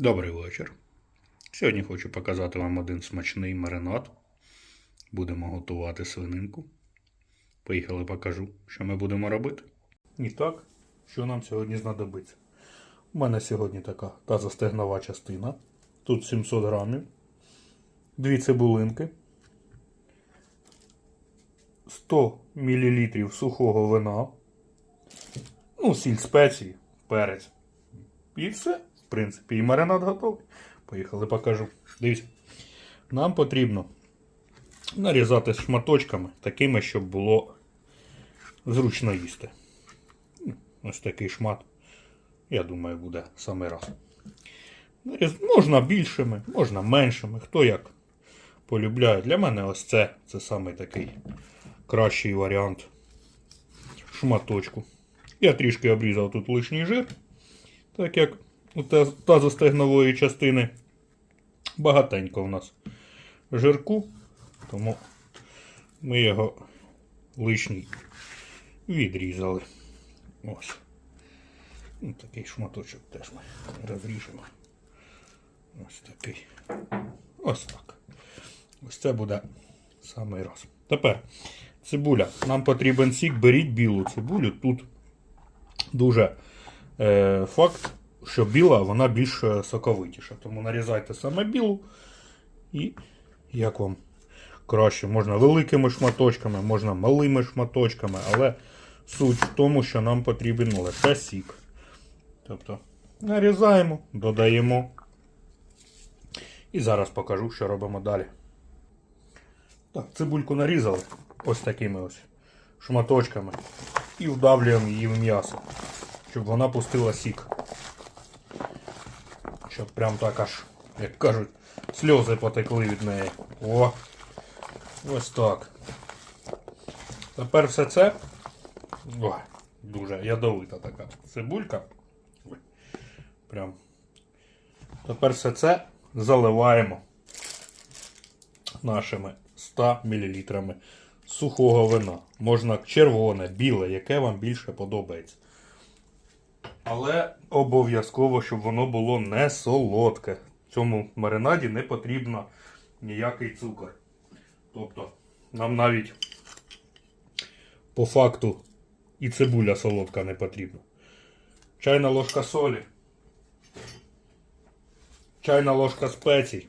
Добрий вечір. Сьогодні хочу показати вам один смачний маринад. Будемо готувати свининку. Поїхали покажу, що ми будемо робити. І так, що нам сьогодні знадобиться. У мене сьогодні така тазостегнова частина. Тут 700 грамів. Дві цибулинки. 100 мл сухого вина. Ну, сіль спеції, перець. І все. В принципі, і маринад готовий. Поїхали, покажу. Дивіться. Нам потрібно нарізати шматочками, такими, щоб було зручно їсти. Ось такий шмат. Я думаю, буде саме раз. Можна більшими, можна меншими, хто як полюбляє. Для мене ось це, це саме такий кращий варіант шматочку. Я трішки обрізав тут лишній жир, так як тазостегнової частини багатенько в нас жирку, тому ми його лишній відрізали. Ось. Ну, такий шматочок теж ми розріжемо. Ось такий. Ось так. Ось це буде самий раз. Тепер цибуля. Нам потрібен сік. Беріть білу цибулю. Тут дуже е, факт, що біла вона більш е, соковитіша. Тому нарізайте саме білу і як вам краще. Можна великими шматочками, можна малими шматочками, але суть в тому, що нам потрібен лише сік. Тобто нарізаємо, додаємо. І зараз покажу, що робимо далі. Так, цибульку нарізали ось такими ось шматочками і вдавлюємо її в м'ясо, щоб вона пустила сік. Щоб прям так аж, як кажуть, сльози потекли від неї. О! Ось так. Тепер все це. Ой, дуже ядовита така цибулька. Прям. Тепер все це заливаємо нашими 100 мл сухого вина. Можна червоне, біле, яке вам більше подобається. Але обов'язково, щоб воно було не солодке. В цьому маринаді не потрібно ніякий цукор. Тобто, нам навіть по факту і цибуля солодка не потрібна. Чайна ложка солі. Чайна ложка спецій.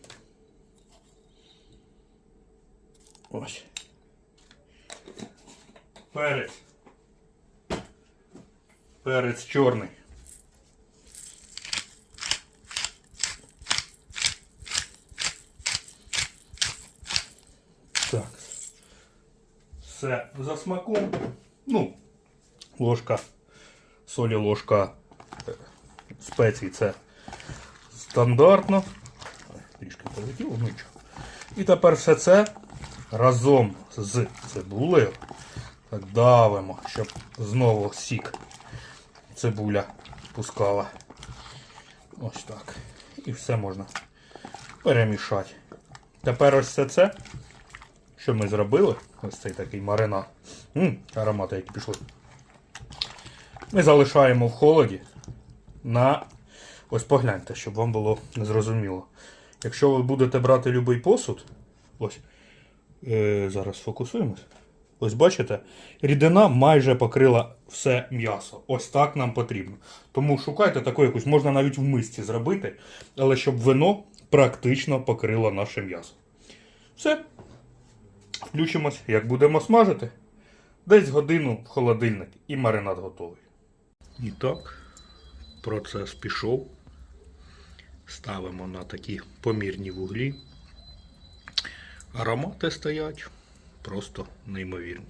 Ось. Перець. Перець чорний. Так. Все за смаком. Ну, ложка солі, ложка е, спецій це стандартно. Трішки полетіло, ну нічого. І тепер все це разом з цибулею давимо, щоб знову сік цибуля пускала. Ось так. І все можна перемішати. Тепер ось все це, що ми зробили, ось цей такий маринад. М, аромати які пішли. Ми залишаємо в холоді на. Ось погляньте, щоб вам було зрозуміло. Якщо ви будете брати будь-який посуд, ось, е, зараз фокусуємось. Ось бачите, рідина майже покрила все м'ясо. Ось так нам потрібно. Тому шукайте таку якусь, можна навіть в мисці зробити, але щоб вино практично покрило наше м'ясо. Все. Включимось, як будемо смажити. Десь годину в холодильник і маринад готовий. І так, процес пішов. Ставимо на такі помірні вуглі. Аромати стоять просто неймовірні.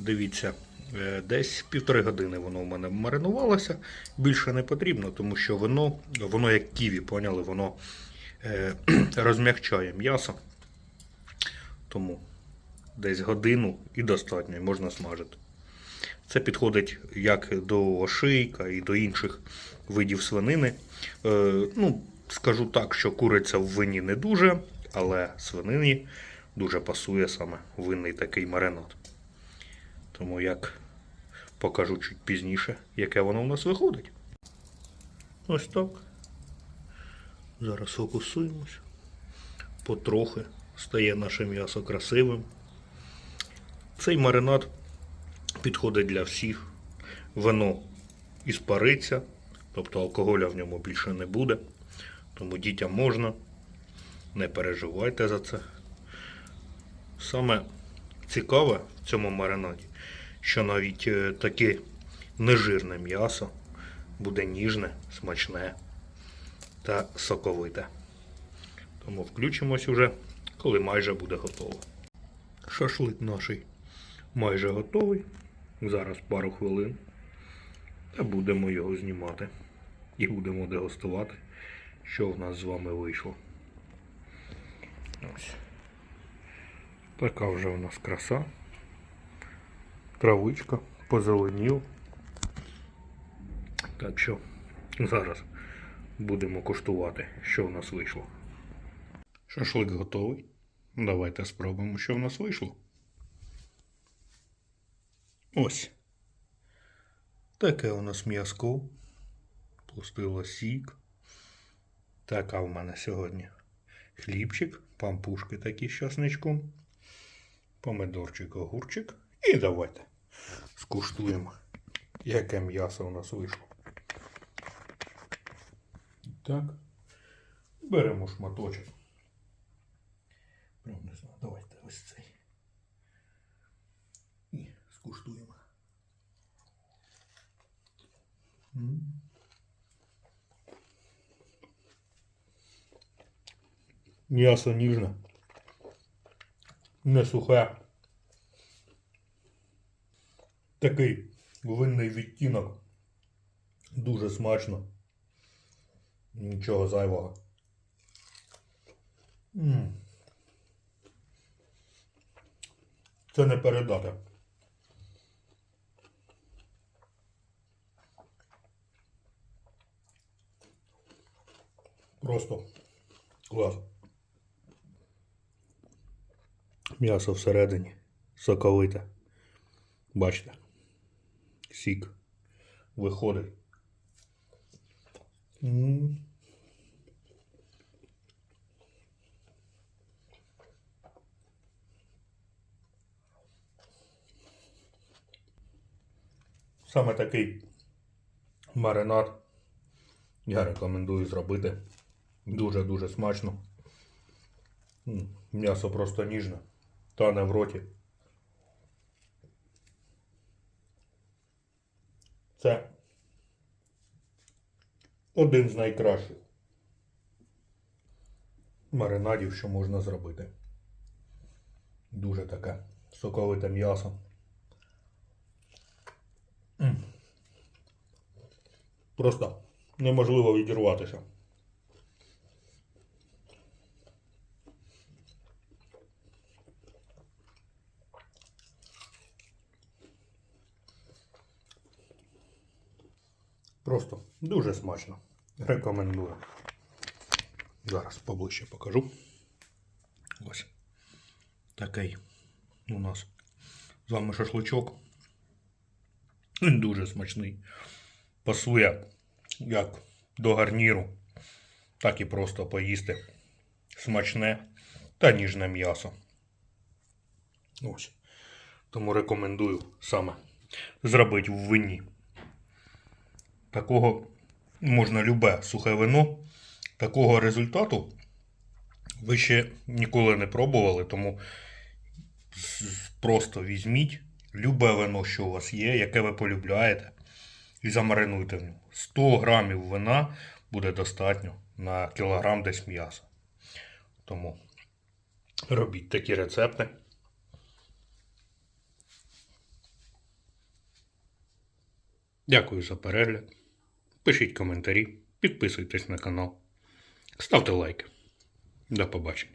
Дивіться, е, десь півтори години воно в мене маринувалося. Більше не потрібно, тому що воно, воно як ківі, поняли, воно е, розм'якчає м'ясо. Тому десь годину і достатньо, і можна смажити. Це підходить як до ошийка і до інших видів свинини. Е, ну, скажу так, що куриця в вині не дуже, але свинині дуже пасує саме винний такий маринад. Тому як покажу чуть пізніше, яке воно у нас виходить. Ось так. Зараз фокусуємось. Потрохи стає наше м'ясо красивим. Цей маринад підходить для всіх. Вино іспариться, тобто алкоголя в ньому більше не буде. Тому дітям можна. Не переживайте за це. Саме цікаве в цьому маринаді, що навіть е, таке нежирне м'ясо буде ніжне, смачне та соковите. Тому включимось уже, коли майже буде готово. Шашлик наш майже готовий. Зараз пару хвилин. Та будемо його знімати. І будемо дегустувати, що в нас з вами вийшло. Ось. Така вже у нас краса. Травичка, позеленів. Так що зараз будемо куштувати, що в нас вийшло. Шашлик готовий. Давайте спробуємо, що в нас вийшло. Ось. Таке у нас м'язко. Пустило сік. Така в мене сьогодні хлібчик, пампушки такі з часничком, помидорчик, огурчик. І давайте скуштуємо, яке м'ясо у нас вийшло. Так. Беремо шматочок. Прям не знаю, давайте ось цей. І скуштуємо. М'ясо ніжне. Не сухе. Такий винний відтінок. Дуже смачно. Нічого зайвого. М. Це не передати. Просто клас. М'ясо всередині. Соковите. Бачите. Сік виходить. М. Саме такий маринад я рекомендую зробити. Дуже-дуже смачно. М, М'ясо просто ніжне. Тане в роті. Це один з найкращих маринадів, що можна зробити. Дуже таке соковите м'ясо. Просто неможливо відірватися. Просто дуже смачно. Рекомендую. Зараз поближче покажу. Ось. Такий у нас з вами шашличок. Він дуже смачний. Пасує як до гарніру, так і просто поїсти. Смачне та ніжне м'ясо. Ось. Тому рекомендую саме зробити в вині. Такого можна любе сухе вино. Такого результату ви ще ніколи не пробували, тому просто візьміть любе вино, що у вас є, яке ви полюбляєте, і замаринуйте в ньому. 100 грамів вина буде достатньо на кілограм десь м'яса. Тому робіть такі рецепти. Дякую за перегляд. Пишіть коментарі, підписуйтесь на канал, ставте лайки. До побачення.